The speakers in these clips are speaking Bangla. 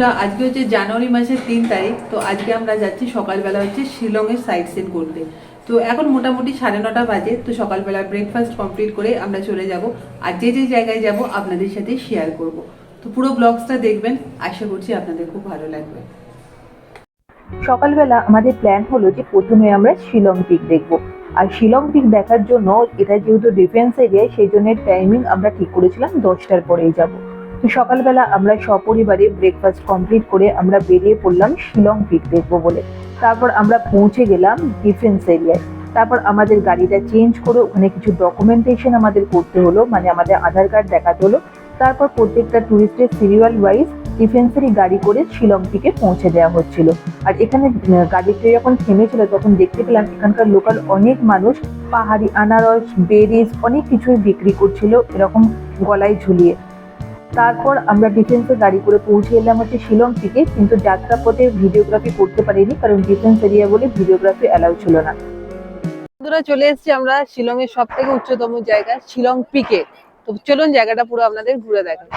বন্ধুরা, আজকে হচ্ছে জানুয়ারি মাসের তিন তারিখ, তো আজকে আমরা যাচ্ছি সকালবেলা হচ্ছে শিলংয়ের সাইট সিন করতে। তো এখন মোটামুটি সাড়ে নটা বাজে, তো সকালবেলা ব্রেকফাস্ট কমপ্লিট করে আমরা চলে যাব আর যে যে জায়গায় যাব আপনাদের সাথে শেয়ার করব। তো পুরো ব্লগসটা দেখবেন, আশা করছি আপনাদের খুব ভালো লাগবে। সকালবেলা আমাদের প্ল্যান হলো যে প্রথমে আমরা শিলং পিক দেখব। আর শিলং পিক দেখার জন্য এটা যেহেতু ডিফেন্স এরিয়া সেই জন্য টাইমিং আমরা ঠিক করেছিলাম দশটার পরেই যাব। সকালবেলা আমরা সপরিবারে ব্রেকফাস্ট কমপ্লিট করে আমরা বেরিয়ে পড়লাম শিলং পিক দেখব বলে। তারপর আমরা পৌঁছে গেলাম ডিফেন্স এরিয়ায় তারপর আমাদের গাড়িটা চেঞ্জ করে ওখানে কিছু ডকুমেন্টেশন আমাদের করতে হলো মানে আমাদের আধার কার্ড দেখাতে হলো। তারপর প্রত্যেকটা ট্যুরিস্টের সিরিয়াল ওয়াইজ ডিফেন্সেরই গাড়ি করে শিলং পিকে পৌঁছে দেওয়া হচ্ছিল। আর এখানে গাড়িটা যখন থেমেছিল তখন দেখতে পেলাম এখানকার লোকাল অনেক মানুষ পাহাড়ি আনারস বেরিজ অনেক কিছুই বিক্রি করছিল এরকম গলায় ঝুলিয়ে। তারপর আমরা ডিফেন্সে গাড়ি করে পৌঁছে এলাম হচ্ছে শিলং থেকে, কিন্তু যাত্রাপথে ভিডিওগ্রাফি করতে পারিনি, কারণ ডিফেন্স এরিয়া বলে ভিডিওগ্রাফি অ্যালাউ ছিল না। বন্ধুরা, চলে এসেছি আমরা শিলংয়ের সব থেকে উচ্চতম জায়গা, শিলং পিকে। তো চলুন জায়গাটা পুরো আপনাদের ঘুরে দেখাই।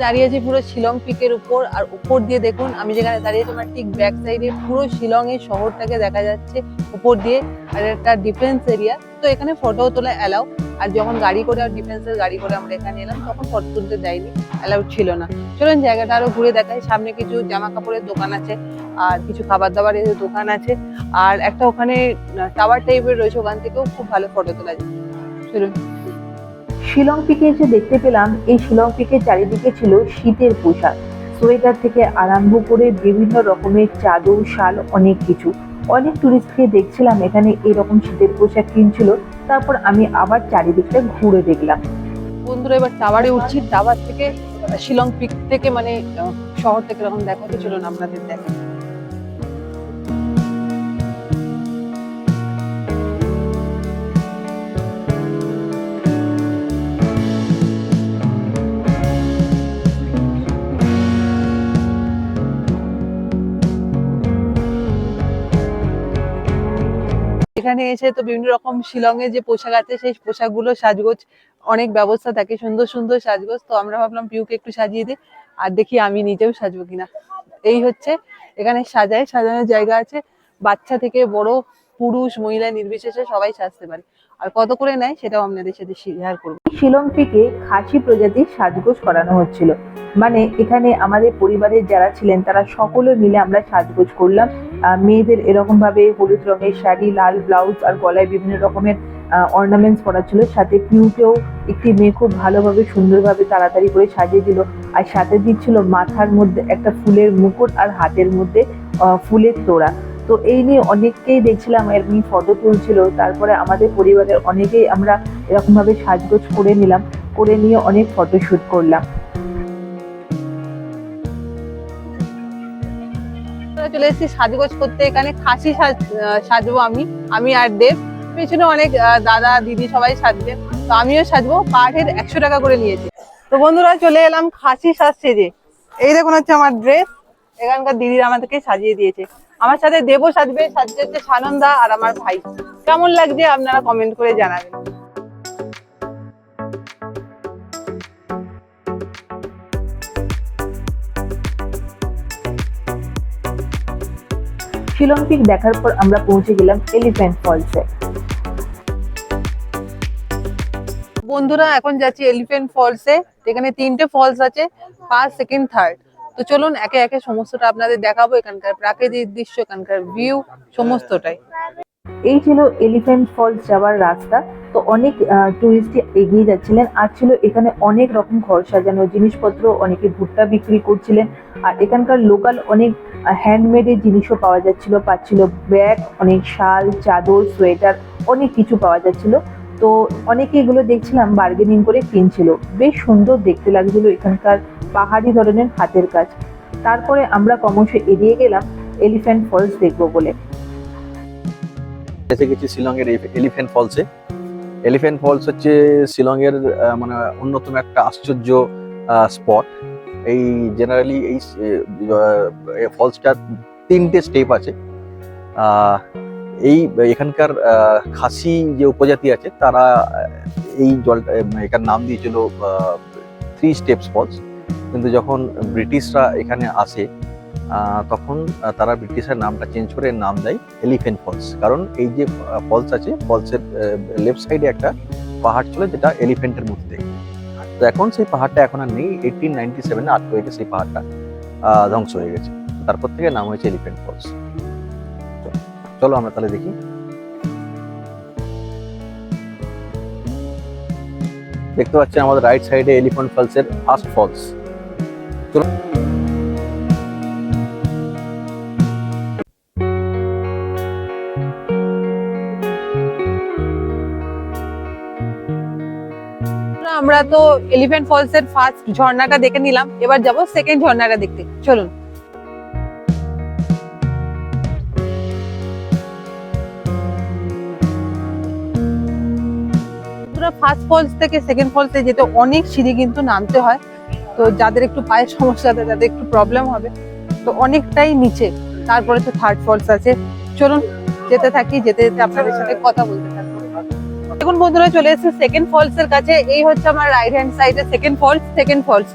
আমি দাঁড়িয়ে আছি পুরো শিলং পিকের উপর, আর উপর দিয়ে দেখুন, আমি যেখানে দাঁড়িয়ে আছি আমার ঠিক ব্যাক সাইডে পুরো শিলং এর শহরটাকে দেখা যাচ্ছে উপর দিয়ে, আর একটা ডিফেন্স এরিয়া তো এখানে ফটো তোলা অ্যালাউ আর যখন গাড়ি করে আর ডিফেন্সের গাড়ি করে আমরা এখানে এলাম, তখন ফটো তুলতে দেয়নি অ্যালাউড ছিল না। চলুন জায়গাটা আরও ঘুরে দেখাই, সামনে কিছু জামা কাপড়ের দোকান আছে, আর কিছু খাবার দাবারের দোকান আছে, আর একটা ওখানে টাওয়ার টাইপের রয়েছে, ওখান থেকেও খুব ভালো ফটো তোলা যায়। চলুন। শিলং পিকে এসে দেখতে পেলাম, এই শিলং পিকের চারিদিকে ছিল শীতের পোশাক। সোয়েটার থেকে আরম্ভ করে বিভিন্ন রকমের চাদর, শাল, অনেক কিছু। অনেক টুরিস্টকে দেখছিলাম, এখানে এরকম শীতের পোশাক কিনছিল। তারপর আমি আবার চারিদিকটা ঘুরে দেখলাম। বন্ধুরা, এবার টাওয়ারে উঠছি। টাওয়ার থেকে শিলং পিক থেকে মানে শহর থেকে এরকম দেখাতে চলুন, আপনাদের দেখা এখানে এসে তো বিভিন্ন রকম শিলংয়ের যে পোশাক আছে, সেই পোশাকগুলো সাজগোজ অনেক ব্যবস্থা থাকে, সুন্দর সুন্দর সাজগোজ। তো আমরা ভাবলাম পিউকে একটু সাজিয়ে দিই, আর দেখি আমি নিজেও সাজবো কিনা। এই হচ্ছে এখানে সাজায়, সাজানোর জায়গা আছে। বাচ্চা থেকে বড় পুরুষ, মহিলা নির্বিশেষে সবাই সাজতে পারে। আর কত করে নেয় সেটাও আপনাদের সাথে শেয়ার করব। শিলং পিকে খাসি প্রজাতির সাজগোজ করানো হচ্ছিল। মানে এখানে আমাদের পরিবারের যারা ছিলেন, তারা সকলে মিলে আমরা সাজগোজ করলাম। মেয়েদের এরকম ভাবে হলুদ রঙের শাড়ি, লাল ব্লাউজ আর গলায় বিভিন্ন রকমের অর্নামেন্টস করা ছিল সাথে পিউকেও একটি মেয়ে খুব ভালোভাবে, সুন্দরভাবে তাড়াতাড়ি করে সাজিয়ে দিল আর সাথে দিচ্ছিল মাথার মধ্যে একটা ফুলের মুকুট আর হাতের মধ্যে ফুলের তোড়া। তো এই নিয়ে অনেককেই দেখছিলাম এমনি ফটো তুলছিল। তারপরে আমাদের পরিবারের অনেকেই আমরা এরকমভাবে সাজগোজ করে নিলাম, করে নিয়ে অনেক ফটো শুট করলাম। চলে এসেছি সাজগোজ করতে। এখানে খাসি সাজ সাজবো আমি। আমি আর দেব। পেছনে অনেক দাদা, দিদি সবাই সাজবে। তো আমিও সাজবো। হেড একশো টাকা করে নিয়েছি। তো বন্ধুরা, চলে এলাম খাসি সাজ সেজে। এই দেখুন হচ্ছে আমার ড্রেস এখানকার দিদিরা আমাদেরকে সাজিয়ে দিয়েছে। আমার সাথে দেবও সাজবে। সাজছে হচ্ছে সানন্দা আর আমার ভাই। কেমন লাগছে আপনারা কমেন্ট করে জানাবেন। শিলং পিক দেখার পর আমরা পৌঁছে গেলাম এলিফ্যান্ট ফলসে বন্ধুরা এখন যাচ্ছি এলিফেন্ট ফলসে এখানে তিনটে ফলস আছে ফার্স্ট সেকেন্ড থার্ড তো চলুন একে একে সমস্তটা আপনাদের দেখাবো এখানকার প্রাকৃতিক দৃশ্য এখানকার ভিউ সমস্তটাই। এই ছিল এলিফ্যান্ট ফলস যাওয়ার রাস্তা। তো অনেক টুরিস্ট এগিয়ে যাচ্ছিলেন। আর ছিল এখানে অনেক রকম ঘর সাজানো জিনিসপত্র অনেকে ভুট্টা বিক্রি করছিলেন। আর এখানকার লোকাল অনেক হ্যান্ডমেডের জিনিসও পাওয়া যাচ্ছিল, পাচ্ছিল ব্যাগ, অনেক শাল, চাদর, সোয়েটার, অনেক কিছু পাওয়া যাচ্ছিল। তো অনেকে এগুলো দেখছিলাম বার্গেনিং করে কিনছিল। বেশ সুন্দর দেখতে লাগছিল এখানকার পাহাড়ি ধরনের হাতের কাজ। তারপরে আমরা ক্রমশ এড়িয়ে গেলাম এলিফ্যান্ট ফলস দেখব বলে। এসে গেছি শিলংয়ের এলিফ্যান্ট ফলসে এলিফ্যান্ট ফলস হচ্ছে শিলংয়ের মানে অন্যতম একটা আশ্চর্য স্পট এই জেনারেলি এই ফলসটার তিনটে স্টেপ আছে। এই এখানকার খাসি যে উপজাতি আছে, তারা এই জলটা এখানে নাম দিয়েছিল থ্রি স্টেপস ফলস কিন্তু যখন ব্রিটিশরা এখানে আসে তখন তারা ব্রিটিশের নামটা চেঞ্জ করে নাম দেয় এলিফেন্ট ফলস কারণ এই যে ফলস আছে ফলসের লেফট সাইডে একটা পাহাড় ছিল যেটা এলিফেন্টের মধ্যে। দেখতে। তো এখন সেই পাহাড়টা এখন আর নেই। এইটিন নাইনটি সেভেনে আট হয়ে গেছে সেই পাহাড়টা। ধ্বংস হয়ে গেছে। তারপর থেকে নাম হয়েছে এলিফেন্ট ফলস চলো আমরা তাহলে দেখি। দেখতে পাচ্ছেন আমাদের রাইট সাইডে এলিফেন্ট ফলসের ফার্স্ট ফলস আমরা তো এলিফ্যান্ট ফলস এর ফার্স্ট ঝর্ণাটা দেখে নিলাম। এবার যাব সেকেন্ড ঝর্ণাটা দেখতে। চলুন। ফার্স্ট ফলস থেকে সেকেন্ড ফলসে যেতে অনেক সিঁড়ি কিন্তু নামতে হয়। তো যাদের একটু পায়ের সমস্যা আছে তাদের একটু প্রবলেম হবে। তো অনেকটাই নিচে। তারপরে তো থার্ড ফলস আছে। চলুন, যেতে থাকি, যেতে যেতে আপনাদের সাথে কথা বলতে থাকব দেখুন বন্ধুরা, চলে এসেছে সেকেন্ড ফলস এর কাছে। এই হচ্ছে আমার রাইট হ্যান্ড সাইডে সেকেন্ড ফলস সেকেন্ড ফলস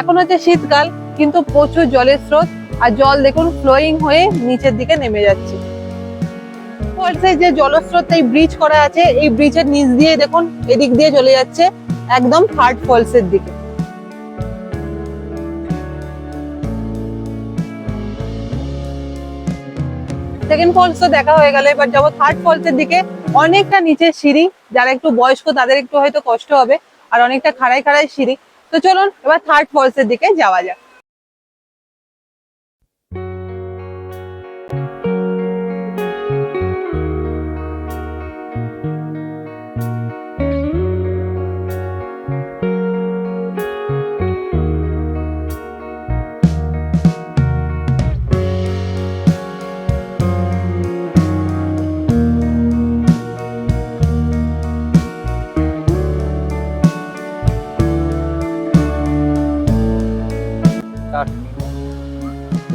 এখন হচ্ছে শীতকাল, কিন্তু প্রচুর জলের স্রোত। আর জল দেখুন ফ্লোয়িং হয়ে নিচের দিকে নেমে যাচ্ছে। ফলসে যে জলস্রোত, এই ব্রিজ করা আছে, এই ব্রিজের নিচ দিয়ে দেখুন, এদিক দিয়ে চলে যাচ্ছে একদম থার্ড ফলস এর দিকে। সেকেন্ড ফলস তো দেখা হয়ে গেল, এবার যাব থার্ড ফলস এর দিকে। অনেকটা নিচে সিঁড়ি, যারা একটু বয়স্ক তাদের একটু হয়তো কষ্ট হবে, আর অনেকটা খাড়াই খাড়াই সিঁড়ি। তো চলুন এবার থার্ড ফলস এর দিকে যাওয়া যাক।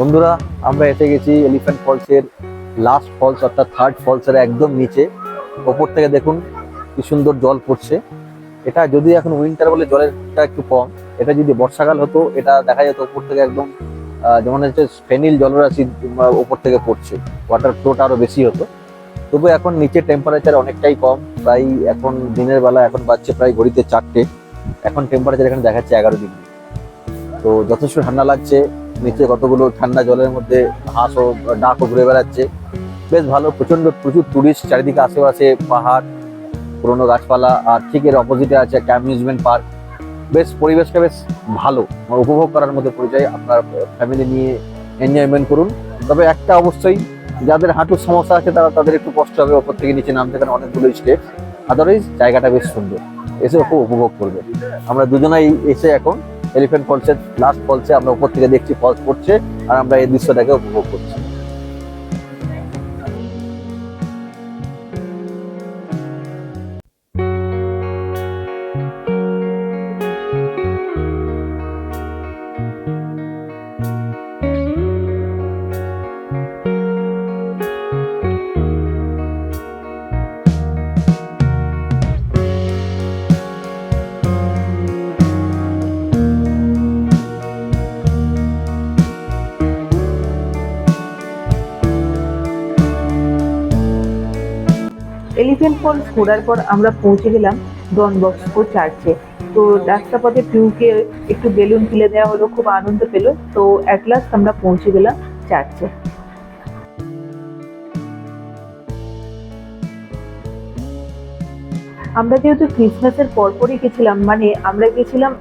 বন্ধুরা, আমরা এসে গেছি এলিফ্যান্ট ফলসের লাস্ট ফলস অর্থাৎ থার্ড ফলসের একদম নিচে। ওপর থেকে দেখুন কি সুন্দর জল পড়ছে। এটা যদি এখন উইন্টার বলে জলেরটা একটু কম, এটা যদি বর্ষাকাল হতো, এটা দেখা যেত ওপর থেকে একদম যেমন হচ্ছে ফেনিল জলরাশি ওপর থেকে পড়ছে। ওয়াটার ফ্লোটা আরও বেশি হতো। তবু এখন নিচে টেম্পারেচার অনেকটাই কম, প্রায় এখন দিনের বেলা এখন বাজছে প্রায় ঘড়িতে চারটে। এখন টেম্পারেচার এখানে দেখাচ্ছে এগারো ডিগ্রি তো যথেষ্ট ঠান্ডা লাগছে। নিচে কতগুলো ঠান্ডা জলের মধ্যে হাঁস ও ডাকও ঘুরে বেড়াচ্ছে। বেশ ভালো প্রচণ্ড প্রচুর টুরিস্ট চারিদিকে আশেপাশে পাহাড়, পুরোনো গাছপালা, আর ঠিক এর অপোজিটে আছে একটা অ্যামিউজমেন্ট পার্ক বেশ পরিবেশটা বেশ ভালো উপভোগ করার মধ্যে পরিচয় আপনার ফ্যামিলি নিয়ে এনজয়মেন্ট করুন। তবে একটা অবশ্যই, যাদের হাঁটুর সমস্যা আছে তারা তাদের একটু কষ্ট হবে ওপর থেকে নিচে নামতে, কারণ অনেকগুলো স্টেপ আদারওয়াইজ জায়গাটা বেশ সুন্দর, এসে খুব উপভোগ করবে। আমরা দুজনেই এসে এখন এলিফ্যান্ট ফলসের লাস্ট ফলসে আমরা উপর থেকে দেখছি ফলস পড়ছে, আর আমরা এই দৃশ্যটাকে উপভোগ করছি। এলিফেন্ট ফলস ঘোরার পর আমরা পৌঁছে গেলাম ডন বস্কো চার্চে তো রাস্তা পথে পিউকে একটু বেলুন তুলে দেওয়া হলো, খুব আনন্দ পেল। তো অ্যাট লাস্ট আমরা পৌঁছে গেলাম চার্চে আমরা যেহেতু ক্রিসমাসের পরপরই গেছিলাম মানে আমরা গেছিলাম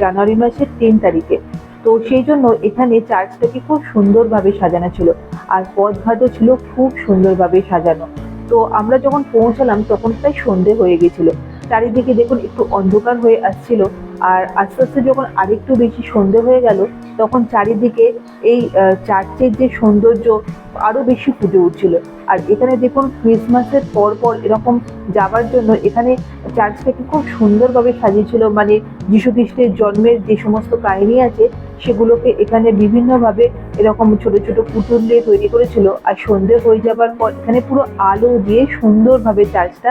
জানুয়ারি মাসের তিন তারিখে। তো সেই জন্য এখানে চার্চটাকে খুব সুন্দরভাবে সাজানো ছিল। আর পথঘাটও ছিল খুব সুন্দরভাবে সাজানো। তো আমরা যখন পৌঁছালাম, তখন প্রায় সন্ধে হয়ে গেছিল। চারিদিকে দেখুন একটু অন্ধকার হয়ে আসছিল আর আস্তে আস্তে যখন আরেকটু বেশি সন্ধে হয়ে গেল, তখন চারিদিকে এই চার্চের যে সৌন্দর্য আরও বেশি ফুটে উঠছিল। আর এখানে দেখুন ক্রিসমাসের পর পর এরকম যাবার জন্য এখানে চার্চটাকে খুব সুন্দরভাবে সাজিয়েছিল। মানে যীশু খ্রিস্টের জন্মের যে সমস্ত কাহিনী আছে সেগুলোকে এখানে বিভিন্নভাবে এরকম ছোট ছোট পুতুল দিয়ে তৈরি করেছিল। আর সন্ধে হয়ে যাবার পর এখানে পুরো আলো দিয়ে সুন্দরভাবে চার্চটা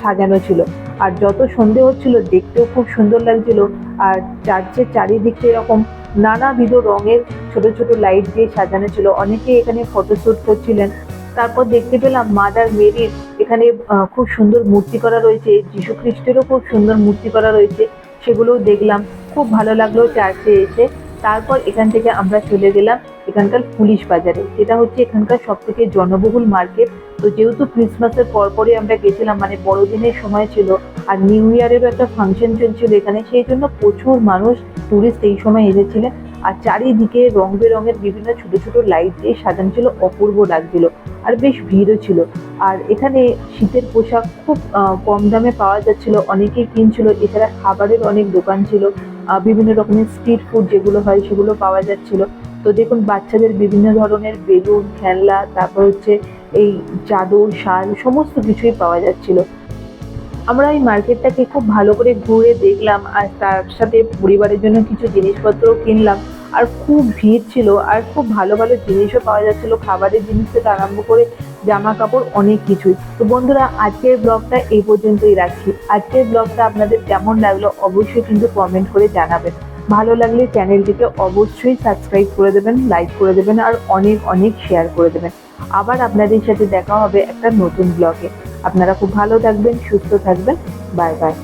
সাজানো ছিল। আর যত সন্ধে হচ্ছিল, দেখতেও খুব সুন্দর লাগছিল। আর চার্চের চারিদিকে এরকম নানাবিধ রঙের ছোট ছোট লাইট দিয়ে সাজানো ছিল। অনেকে এখানে ফটোশ্যুট করছিলেন। তারপর দেখতে পেলাম মাদার মেরির এখানে খুব সুন্দর মূর্তি করা রয়েছে। যীশু খ্রিস্টেরও খুব সুন্দর মূর্তি করা রয়েছে। সেগুলোও দেখলাম। খুব ভালো লাগল চার্চে এসে। তারপর এখান থেকে আমরা চলে গেলাম এখানকার পুলিশ বাজারে। যেটা হচ্ছে এখানকার সব থেকে জনবহুল মার্কেট। তো যেহেতু ক্রিসমাসের পরপরই আমরা গেছিলাম মানে বড়দিনের সময় ছিল আর নিউ ইয়ারেরও একটা ফাংশন চলছিল এখানে, সেই জন্য প্রচুর মানুষ টুরিস্ট এই সময় এসেছিলেন। আর চারিদিকে রং বেরঙের বিভিন্ন ছোট ছোট লাইট দিয়ে সাজানো ছিল, অপূর্ব লাগছিল আর বেশ ভিড়ও ছিল। আর এখানে শীতের পোশাক খুব কম দামে পাওয়া যাচ্ছিল, অনেকেই কিনছিল। এছাড়া খাবারের অনেক দোকান ছিল। বিভিন্ন রকমের স্ট্রিট ফুড যেগুলো হয় সেগুলো পাওয়া যাচ্ছিল। তো দেখুন, বাচ্চাদের বিভিন্ন ধরনের বেলুন, খেলনা, তারপর হচ্ছে এই চাদর, শাল, সমস্ত কিছুই পাওয়া যাচ্ছিল। আমরা এই মার্কেটটাকে খুব ভালো করে ঘুরে দেখলাম আর তার সাথে পরিবারের জন্য কিছু জিনিসপত্রও কিনলাম। আর খুব ভিড় ছিল আর খুব ভালো ভালো জিনিসও পাওয়া যাচ্ছিল। খাবারের জিনিস থেকে আরম্ভ করে জামা কাপড়, অনেক কিছুই। তো বন্ধুরা, আজকের ব্লগটা এই পর্যন্তই রাখছি। আজকের ব্লগটা আপনাদের কেমন লাগল অবশ্যই কিন্তু কমেন্ট করে জানাবেন। ভালো লাগলে চ্যানেলটিকে অবশ্যই সাবস্ক্রাইব করে দেবেন লাইক করে দেবেন আর অনেক অনেক শেয়ার করে দেবেন। আবার আপনাদের সাথে দেখা হবে একটা নতুন ব্লগে আপনারা খুব ভালো থাকবেন, সুস্থ থাকবেন। Bye bye